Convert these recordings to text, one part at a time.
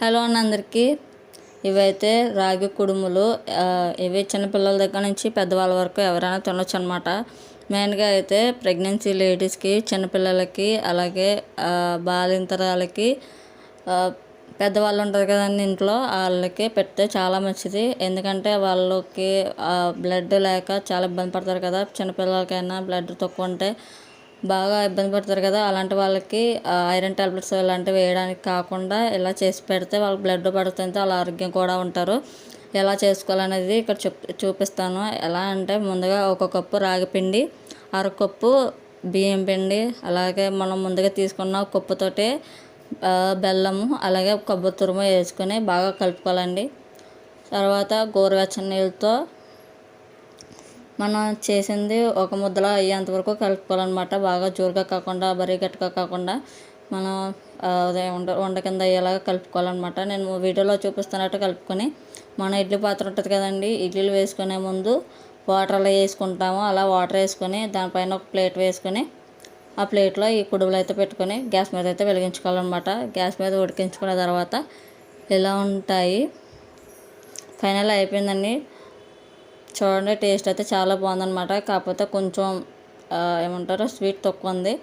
Hello అండి అందరికీ. ఇవైతే రాగి కుడుములు ఇవి చిన్నపిల్లల దగ్గర నుంచి పెద్దవాళ్ళ వరకు ఎవరైనా తినొచ్చు అనమాట మెయిన్గా అయితే ప్రెగ్నెన్సీ లేడీస్కి చిన్నపిల్లలకి అలాగే బాలింతరాలకి పెద్దవాళ్ళు ఉంటారు కదండి ఇంట్లో వాళ్ళకి పెడితే చాలా మంచిది. ఎందుకంటే వాళ్ళకి బ్లడ్ లేక చాలా ఇబ్బంది పడతారు కదా. చిన్నపిల్లలకైనా బ్లడ్ తక్కువ ఉంటే బాగా ఇబ్బంది పడతారు కదా అలాంటి వాళ్ళకి ఐరన్ టాబ్లెట్స్ ఇలాంటివి వేయడానికి కాకుండా ఇలా చేసి పెడితే వాళ్ళకి బ్లడ్ పడుతుంటే వాళ్ళ ఆరోగ్యం కూడా ఉంటారు. ఎలా చేసుకోవాలనేది ఇక్కడ చూపిస్తాను. ఎలా అంటే ముందుగా ఒక కప్పు రాగి పిండి అర కప్పు బియ్యం పిండి అలాగే మనం ముందుగా తీసుకున్న కప్పుతోటి బెల్లము అలాగే కొబ్బరి తురుము వేసుకొని బాగా కలుపుకోవాలండి. తర్వాత గోరువెచ్చని నీళ్ళతో మనం చేసింది ఒక ముద్దలో అయ్యేంత వరకు కలుపుకోవాలన్నమాట. బాగా జోరుగా కాకుండా బరీ గట్టిగా కాకుండా మనం అదే ఉండ వండ కింద అయ్యేలాగా కలుపుకోవాలన్నమాట. నేను వీడియోలో చూపిస్తున్నట్టు కలుపుకొని మన ఇడ్లీ పాత్ర ఉంటుంది కదండి ఇడ్లీలు వేసుకునే ముందు వాటర్ అలా వేసుకుంటాము. అలా వాటర్ వేసుకొని దానిపైన ఒక ప్లేట్ వేసుకొని ఆ ప్లేట్లో ఈ కుడుములు అయితే పెట్టుకొని గ్యాస్ మీద అయితే వెలిగించుకోవాలన్నమాట. గ్యాస్ మీద ఉడికించుకున్న తర్వాత ఇలా ఉంటాయి? ఫైనల్ అయిపోయిందండి. చూడండి టేస్ట్ అయితే చాలా బాగుందన్నమాట. కాకపోతే కొంచెం ఏమంటారు స్వీట్ తక్కువ ఉంది.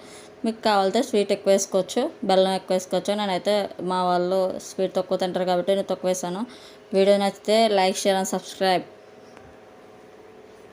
మీకు కావాలంటే స్వీట్ ఎక్కువ వేసుకోవచ్చు బెల్లం ఎక్కువ వేసుకోవచ్చు. నేనైతే మా వాళ్ళు స్వీట్ తక్కువ తింటారు కాబట్టి నేను తక్కువ వేసాను. వీడియో నచ్చితే లైక్ షేర్ అండ్ సబ్స్క్రైబ్.